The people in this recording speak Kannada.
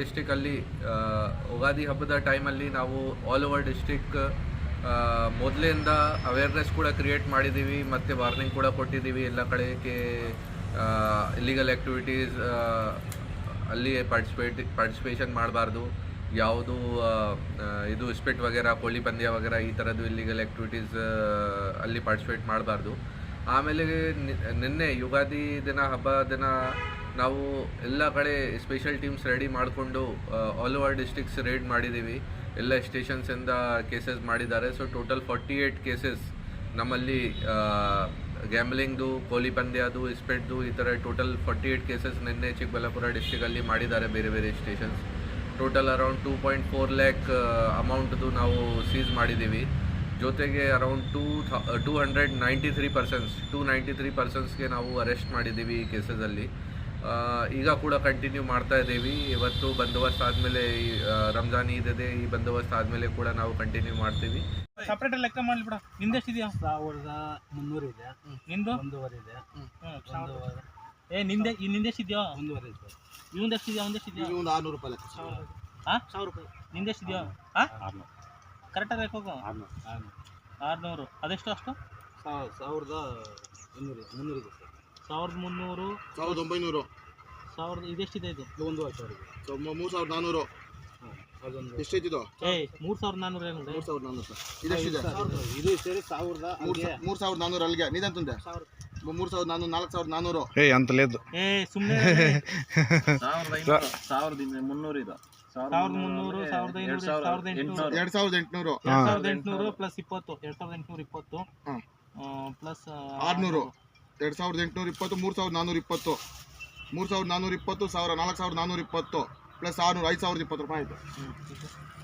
ಡಿಸ್ಟಿಕಲ್ಲಿ ಯುಗಾದಿ ಹಬ್ಬದ ಟೈಮಲ್ಲಿ ನಾವು ಆಲ್ ಓವರ್ ಡಿಸ್ಟಿಕ್ ಮೊದಲಿಂದ ಅವೇರ್ನೆಸ್ ಕೂಡ ಕ್ರಿಯೇಟ್ ಮಾಡಿದ್ದೀವಿ ಮತ್ತು ವಾರ್ನಿಂಗ್ ಕೂಡ ಕೊಟ್ಟಿದ್ದೀವಿ ಎಲ್ಲ ಕಡೆಗೆ ಇಲ್ಲಿಗಲ್ ಆ್ಯಕ್ಟಿವಿಟೀಸ್ ಅಲ್ಲಿ ಪಾರ್ಟಿಸಿಪೇಟ್ ಪಾರ್ಟಿಸಿಪೇಷನ್ ಮಾಡಬಾರ್ದು. ಯಾವುದು ಇದು ಸ್ಪಿಟ್ ವಗೇರ, ಕೋಳಿ ಪಂದ್ಯ ವಗೇರ ಈ ಥರದ್ದು ಇಲ್ಲಿಗಲ್ ಆ್ಯಕ್ಟಿವಿಟೀಸ್ ಅಲ್ಲಿ ಪಾರ್ಟಿಸಿಪೇಟ್ ಮಾಡಬಾರ್ದು. ಆಮೇಲೆ ನಿನ್ನೆ ಯುಗಾದಿ ದಿನ, ಹಬ್ಬ ದಿನ ನಾವು ಎಲ್ಲ ಕಡೆ ಸ್ಪೆಷಲ್ ಟೀಮ್ಸ್ ರೆಡಿ ಮಾಡಿಕೊಂಡು ಆಲ್ ಓವರ್ ಡಿಸ್ಟಿಕ್ಸ್ ರೇಡ್ ಮಾಡಿದ್ದೀವಿ ಎಲ್ಲ ಸ್ಟೇಷನ್ಸಿಂದ ಕೇಸಸ್ ಮಾಡಿದ್ದಾರೆ. So total forty eight cases ನಮ್ಮಲ್ಲಿ ಗ್ಯಾಮ್ಲಿಂಗ್ದು ಕೋಲಿ ಪಂದ್ಯದು ಇಸ್ಪೆಟ್ದು ಈ ಥರ ಟೋಟಲ್ ಫಾರ್ಟಿ ಏಯ್ಟ್ ಕೇಸಸ್ ನಿನ್ನೆ ಚಿಕ್ಕಬಳ್ಳಾಪುರ ಡಿಸ್ಟಿಕಲ್ಲಿ ಮಾಡಿದ್ದಾರೆ ಬೇರೆ ಬೇರೆ stations total around two point four lakh ಅಮೌಂಟ್ದು ನಾವು ಸೀಸ್ ಮಾಡಿದ್ದೀವಿ ಜೊತೆಗೆ around two two hundred ninety three persons two ninety three ಪರ್ಸನ್ಸ್ಗೆ ನಾವು ಅರೆಸ್ಟ್ ಮಾಡಿದ್ದೀವಿ ಈ ಕೇಸಸಲ್ಲಿ ಈಗ ಕೂಡ ಕಂಟಿನ್ಯೂ ಮಾಡ್ತಾ ಇದ್ದೀವಿ. ಇವತ್ತು ಬಂದೋಬಸ್ತ್ ಆದಮೇಲೆ ರಂಜಾನ್ ಈದ್ ಇದೆ. ಈ ಬಂದೋಬಸ್ತ್ ಆದಮೇಲೆ ಕೂಡ ನಾವು ಕಂಟಿನ್ಯೂ ಮಾಡ್ತೀವಿ. ಸಪ್ರೇಟ್ ಲೆಕ್ಕ ಮಾಡ್ಲಿ ಬಿಡ ನಿಂದೆಷ್ಟಿದ್ಯಾ ಸಾವಿರದ ಮುನ್ನೂರು ಇದೆ. ನಿಂದು? ಒಂದೂವರೆ ಇದೆ. ಸಾವಿರ. ಏ ನಿಂದೆ ಈ ನಿಂದೆಷ್ಟಿದ್ಯಾ ಒಂದೂವರೆ ಇದೆ. ಇವಂದೆಷ್ಟಿದ್ಯಾ ಅವಂದೆಷ್ಟಿದ್ಯಾ ಒಂದು ಆರ್ನೂರು ರೂಪಾಯಿ ಲೆಕ್ಕ ಹಾ ಸಾವಿರ ರೂಪಾಯಿ. ನಿಂದೆಷ್ಟಿದ್ಯಾ ಹಾ ಕರೆಕ್ಟಾಗಿ ಹಾಕೋಗು ಆರ್ನೂರು. ಆರ್ನೂರು. ಆರುನೂರು. ಅದೆಷ್ಟು ಅಷ್ಟು? ಸಾವಿರ ಸಾವಿರದ ಇನ್ನೂರು ಇದೆ ಮುನ್ನೂರು ಇದೆ ಸರ್ ಸಾವಿರದ ಮುನ್ನೂರು. ಸಾವಿರದ ಒಂಬೈನೂರು. ಸಾವಿರದ ಇದೆಷ್ಟಿದೆ ಇದು? ಒಂದು ವರ್ಷ ಇದೆ ಮೂರು ಸಾವಿರದ ನಾನ್ನೂರು ಅದೊಂದು. ಎಷ್ಟೈತಿದು? ಏ ಮೂರು ಸಾವಿರದ ನಾನ್ನೂರು ಏನು ಮೂರು ಸಾವಿರದ ನಾನ್ನೂರು ಸರ್. ಇದೆಷ್ಟಿದೆ? ಇದು ಸೇರಿ ಸಾವಿರದ ಮೂರು ಅಲ್ಲಿಗೆ. ಮೂರು ಸಾವಿರದ ನಾನ್ನೂರು ಅಲ್ಲಿಗೆ. ನೀದಂತಂದೆ ಸಾವಿರ. ಮೂರು ಸಾವಿರದ ನಾನ್ನೂರು ನಾಲ್ಕು ಸಾವಿರದ ನಾನ್ನೂರು ಅಂತಲೇದು ಏ ಸುಮ್ಮನೆ ಸಾವಿರದ ಮುನ್ನೂರು ಇದು. ಸಾವಿರದ ಮುನ್ನೂರು ಸಾವಿರದ ಐನೂರು ಸಾವಿರದ ಎಂಟುನೂರು. ಎರಡು ಸಾವಿರದ ಎಂಟುನೂರು. ಎರಡ್ ಸಾವಿರದ ಎಂಟುನೂರು ಪ್ಲಸ್ ಇಪ್ಪತ್ತು ಎರಡ್ ಸಾವಿರದ ಎಂಟುನೂರ ಇಪ್ಪತ್ತು. ಪ್ಲಸ್ ಆರುನೂರು. ಎರಡು ಸಾವಿರದ ಎಂಟುನೂರ ಇಪ್ಪತ್ತು, ಮೂರು ಸಾವಿರದ ನಾನ್ನೂರ ಇಪ್ಪತ್ತು, ಮೂರು ಸಾವಿರದ ನಾನ್ನೂರ ಇಪ್ಪತ್ತು, ಸಾವಿರ ನಾಲ್ಕು ಸಾವಿರದ ನಾನ್ನೂರ ಇಪ್ಪತ್ತು, ಪ್ಲಸ್ ಆರುನೂರು ಐದು ಸಾವಿರದ ಇಪ್ಪತ್ತು ರೂಪಾಯಿ ಆಯಿತು.